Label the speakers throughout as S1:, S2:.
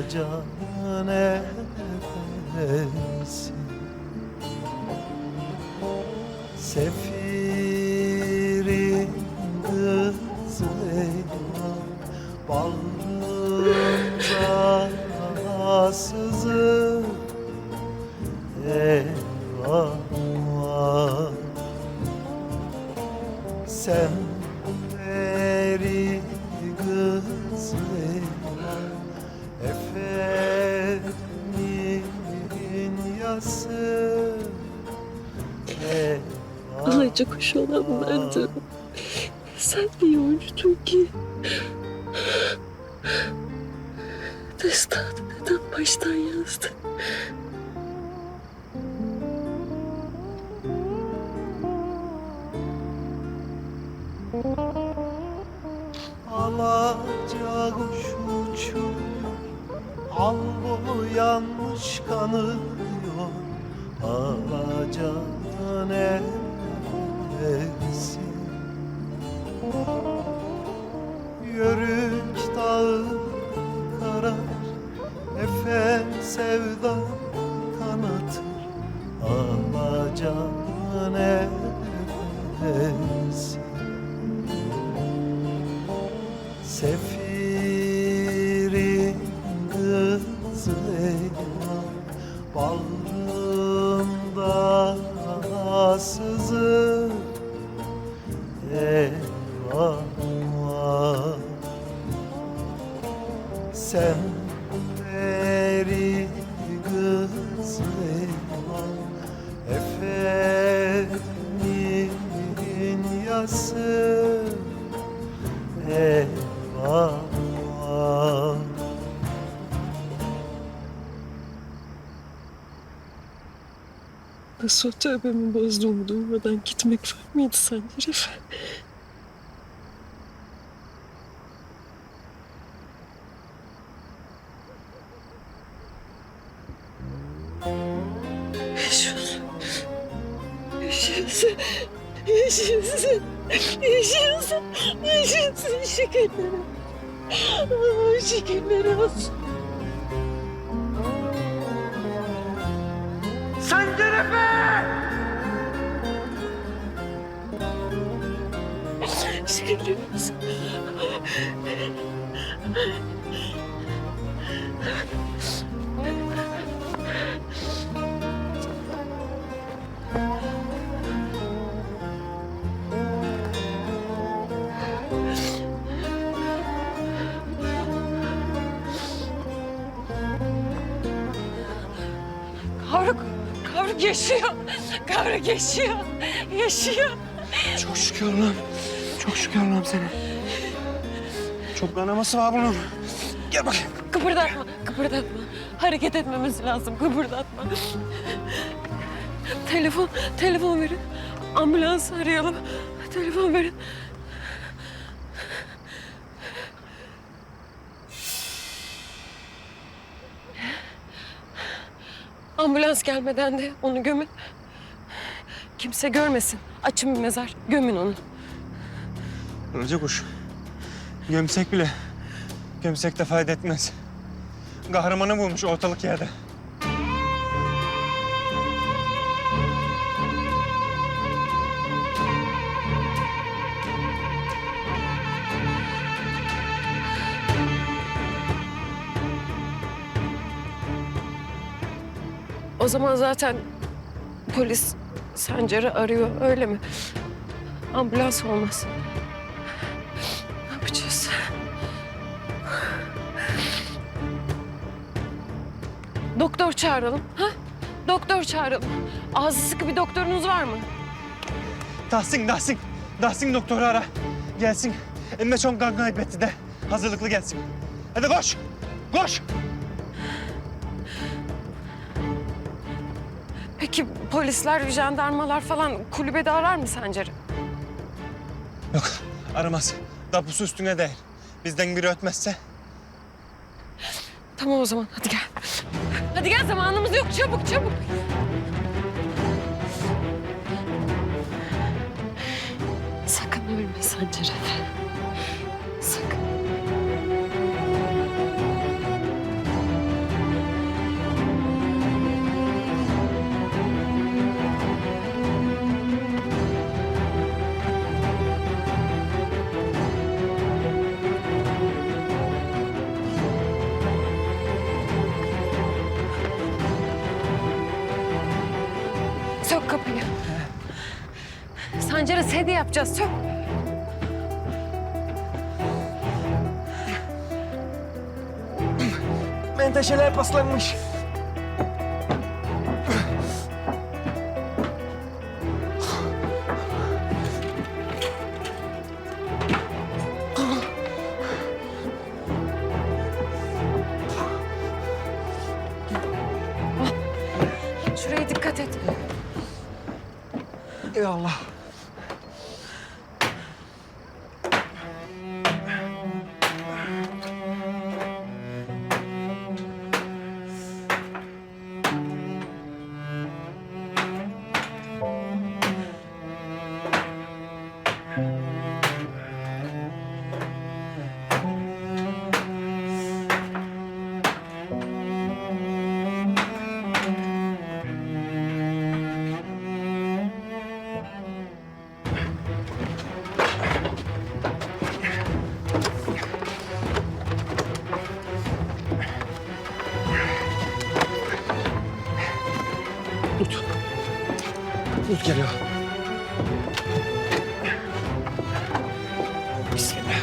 S1: Alaca neresi Sefirin
S2: Destanı neden baştan yazdın?
S1: Alaca kuş uçuyor Al boyanmış kanıyor Alaca neresi sevda kanatır Alaca neresi Sefirin kızı eyvah Bağrımda
S2: Nasıl tövbemi bozduğumu duymadan gitmek var mıydı sence Refe? Yaşıyorsun. Yaşıyorsun. Yaşıyorsun. Yaşıyorsun. Şekerler olsun. Şekerler olsun. Olsun. Kavruk, kavruk yaşıyor. Kavruk yaşıyor. Yaşıyor.
S3: Çok şükür Allah'ım. Çok şükür Allah'ım seni. Çok kanaması var bunun. Gel bakayım.
S2: Kıpırdatma, kıpırdatma. Hareket etmemiz lazım, kıpırdatma. Telefon, telefon verin. Ambulans arayalım. Telefon verin. Ambulans gelmeden de onu gömün. Kimse görmesin. Açın bir mezar. Gömün onu.
S3: Karaca kuş. Gömsek bile. Gömsek de fayda etmez. Kahramanı bulmuş ortalık yerde.
S2: O zaman zaten polis Sancar'ı arıyor öyle mi? Ambulans olmaz. Doktor çağıralım. Ha? Doktor çağıralım. Ağzı sıkı bir doktorunuz var mı?
S3: Tahsin, Tahsin. Tahsin doktoru ara. Gelsin. Emme çok kan kaybetti de. Hazırlıklı gelsin. Hadi koş. Koş.
S2: Peki polisler, jandarmalar falan kulübede arar mı Sancar'ı?
S3: Yok aramaz. Tapusu üstüne değil. Bizden biri ötmezse
S2: Tamam o zaman hadi gel. Hadi gel zamanımız yok çabuk çabuk. Sakın ölme Sancar Efe. Sancar'a sedye yapacağız sök.
S3: menteşeler paslanmış.
S2: Şuraya dikkat et.
S3: Ey Tut. Tut geliyor. Bismillah.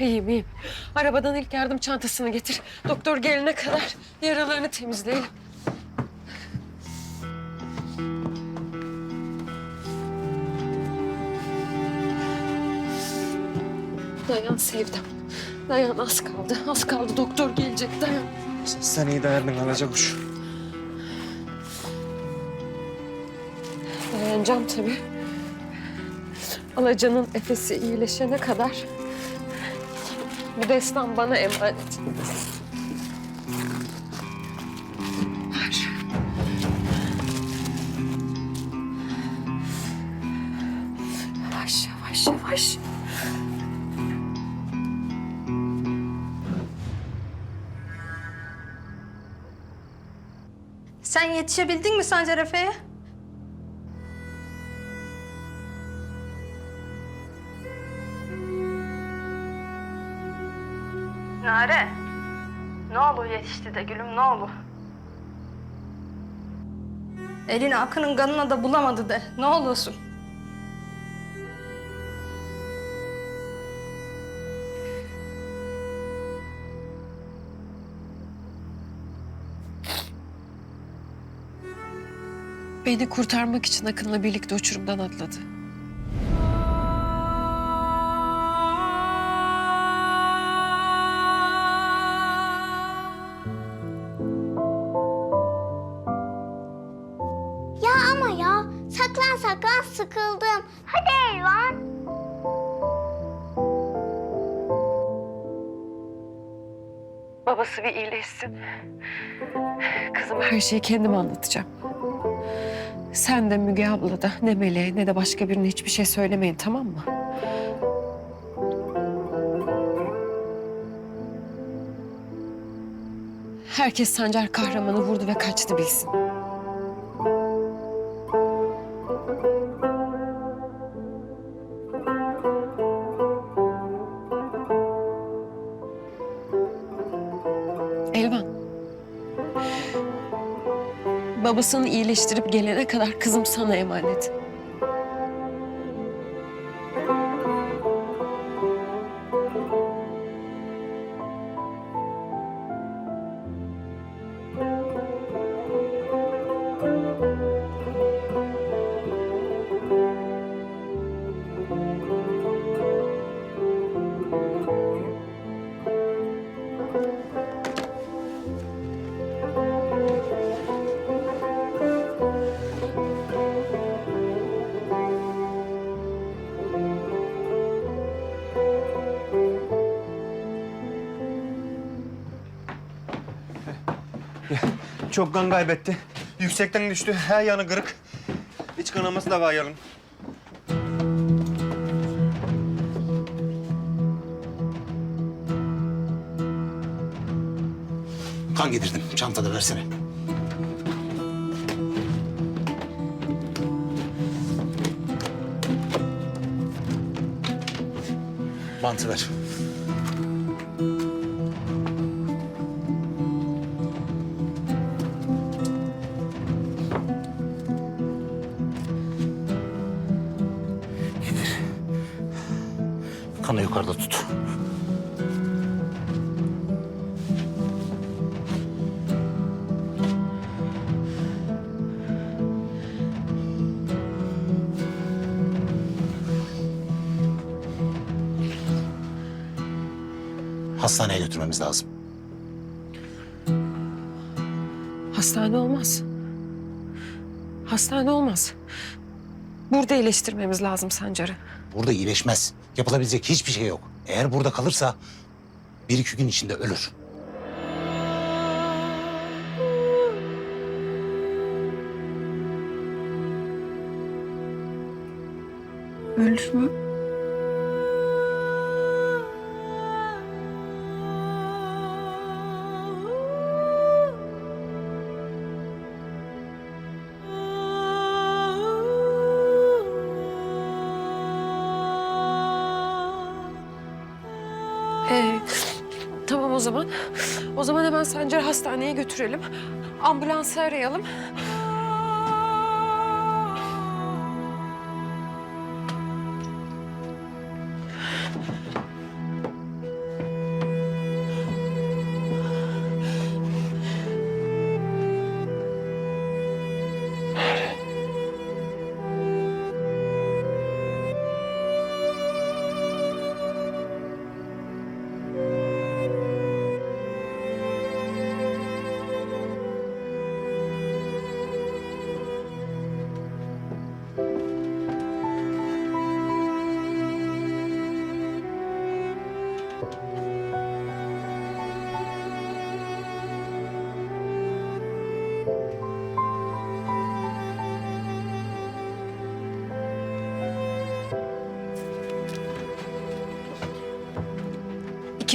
S2: İyiyim iyiyim. Arabadan ilk yardım çantasını getir. Doktor gelene kadar yaralarını temizleyelim. Dayan Sevdam. Dayan az kaldı. Az kaldı doktor gelecek dayan.
S3: Sen iyi dayandın Karaca kuş.
S2: Dayanacağım tabii. Alacanın efesi iyileşene kadar bu destan bana emanet. Ver. Yavaş yavaş yavaş.
S4: Sen yetişebildin mi Sancar Efe'ye? Nare. Ne olur yetişti de gülüm ne olur. Elini Akın'ın kanına da bulamadı de. Ne olursun.
S2: Beni kurtarmak için Akın'la birlikte uçurumdan atladı. Babası bir iyileşsin. Kızım her şeyi kendim anlatacağım. Sen de Müge abla da ne Meleğe ne de başka birine hiçbir şey söylemeyin tamam mı? Herkes Sancar kahramanı vurdu ve kaçtı bilsin. Babasını iyileştirip gelene kadar kızım sana emanet.
S3: Çok kan kaybetti. Yüksekten düştü. Her yanı kırık. İç kanaması da var yalın.
S5: Kan getirdim. Çantada versene. Bantı ver. Hastaneye götürmemiz lazım.
S2: Hastane olmaz. Hastane olmaz. Burada iyileştirmemiz lazım Sancar'ı.
S5: Burada iyileşmez. Yapılabilecek hiçbir şey yok. Eğer burada kalırsa bir iki gün içinde ölür.
S2: Ölür mü? O zaman. O zaman hemen Sancar'ı hastaneye götürelim. Ambulansı arayalım.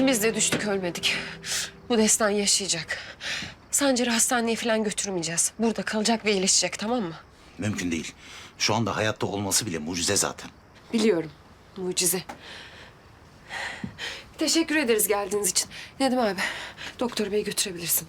S2: İkimiz de düştük ölmedik. Bu destan yaşayacak. Sancar'ı hastaneye falan götürmeyeceğiz. Burada kalacak ve iyileşecek tamam mı?
S5: Mümkün değil. Şu anda hayatta olması bile mucize zaten.
S2: Biliyorum. Mucize. Teşekkür ederiz geldiğiniz için. Nedim abi, doktor bey götürebilirsin.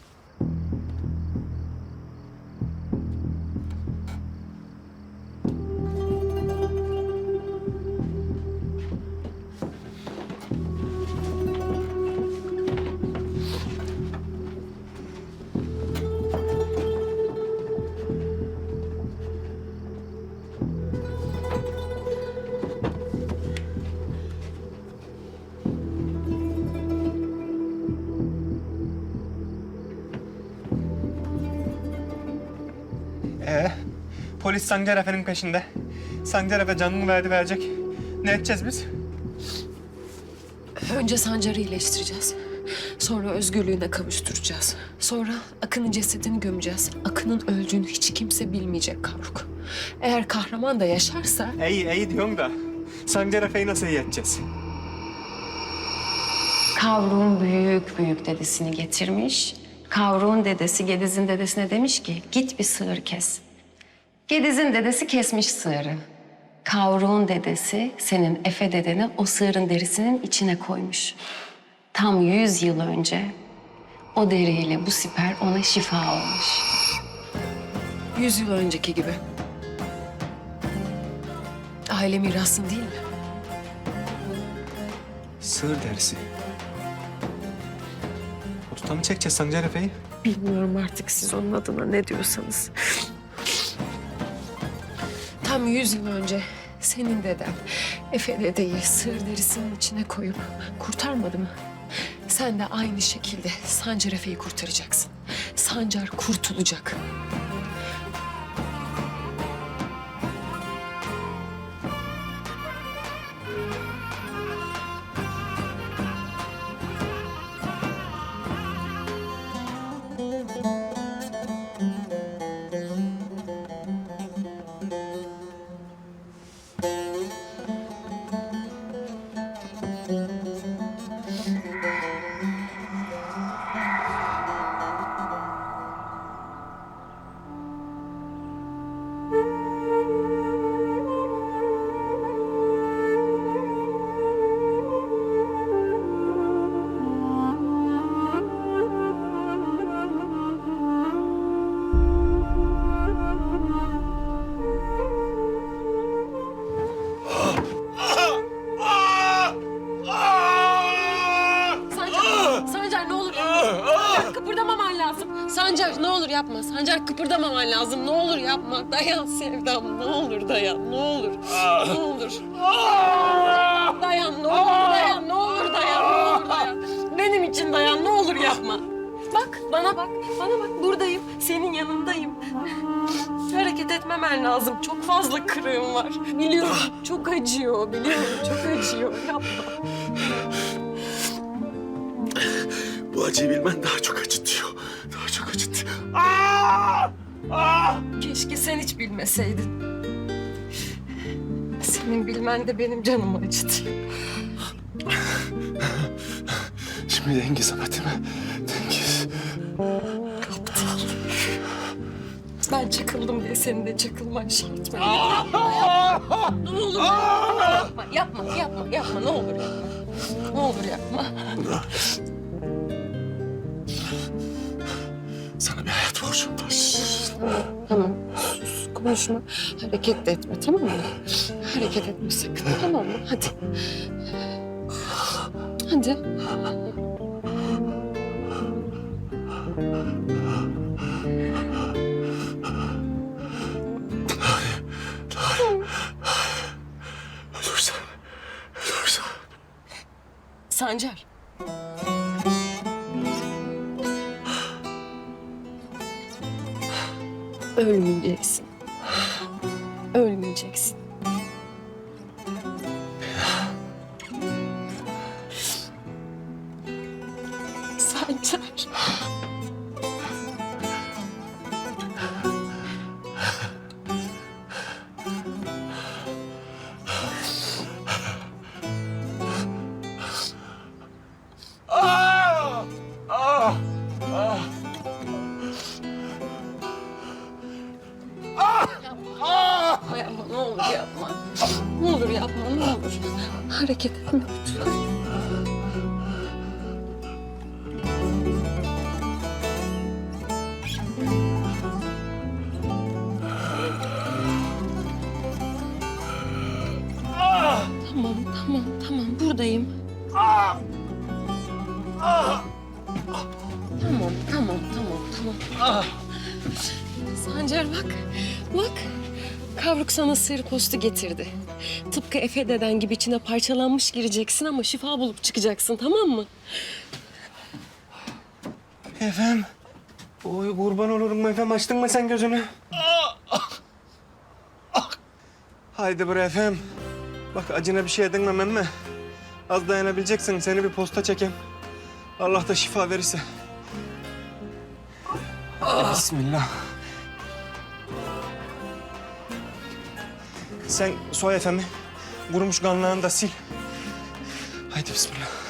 S3: Polis Sancar Efe'nin peşinde. Sancar Efe canını verdi verecek. Ne edeceğiz biz?
S2: Önce Sancar'ı iyileştireceğiz. Sonra özgürlüğüne kavuşturacağız. Sonra Akın'ın cesedini gömeceğiz. Akın'ın öldüğünü hiç kimse bilmeyecek Kavruk. Eğer kahraman da yaşarsa
S3: İyi, iyi diyorum da. Sancar Efe'yi nasıl iyi edeceğiz?
S6: Kavruk'un büyük büyük dedesini getirmiş. Kavruk'un dedesi Gediz'in dedesine demiş ki git bir sığır kes. Gediz'in dedesi kesmiş sığırı. Kavruk'un dedesi senin Efe dedeni o sığırın derisinin içine koymuş. Tam yüz yıl önce o deriyle bu siper ona şifa olmuş.
S2: yüz yıl önceki gibi. Aile mirasın değil mi?
S3: Sığır derisi. Otuta mı çekeceğiz Sancar Efe'yi?
S2: Bilmiyorum artık siz onun adına ne diyorsanız. Tam yüz yıl önce senin deden Efe dedeyi sığır derisinin içine koyup kurtarmadı mı? Sen de aynı şekilde Sancar Efe'yi kurtaracaksın. Sancar kurtulacak. Dayan Sevdam. Ne olur dayan. Ne olur. Ne olur. Dayan. Ne olur dayan. Ne olur dayan. Ne olur dayan. Benim için dayan. Ne olur yapma. Bak bana bak. Bana bak. Buradayım. Senin yanındayım. Hareket etmemen lazım. Çok fazla kırığım var. Biliyorum. Çok acıyor. Biliyorum. Çok acıyor. Yapma.
S1: Bu acıyı bilmen daha çok acıtıyor.
S2: Keşke sen hiç bilmeseydin. Senin bilmen de benim canımı acıtıyor.
S1: Şimdi Dengiz ama değil mi? Dengiz.
S2: Ben çakıldım diye senin de çakılman şart mı? Yapma, ne olur yapma, yapma, yapma, yapma, ne olur yapma. Ne olur yapma.
S1: Sana bir hayat borcum var.
S2: Tamam, sus, konuşma. Hareket de etme, tamam mı? Hareket etme sakın, tamam mı? Hadi. Hadi. Sancar. Ölmeyeceksin. Ölmeyeceksin. Tamam, tamam, tamam. Buradayım. Tamam, tamam, tamam, tamam. Sancar bak, bak. Kavruk sana sığır postu getirdi. Tıpkı Efe deden gibi içine parçalanmış gireceksin ama şifa bulup çıkacaksın tamam mı?
S3: Efem. Oy kurban olurum efem açtın mı sen gözünü? Haydi bre efem. Bak acına bir şey edinmem emme. Az dayanabileceksin. Seni bir posta çekeyim. Allah da şifa verirse. Bismillah. Sen soy efemi. Vurmuş kanlarını da sil. Haydi bismillah.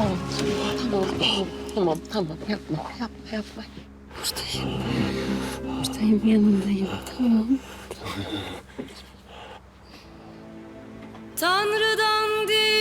S2: Tamam, tamam, tamam, tamam, tamam. Yapma, yapma, yapma. Buradayım. Buradayım, yanındayım. Tamam.
S7: Tanrı'dan değil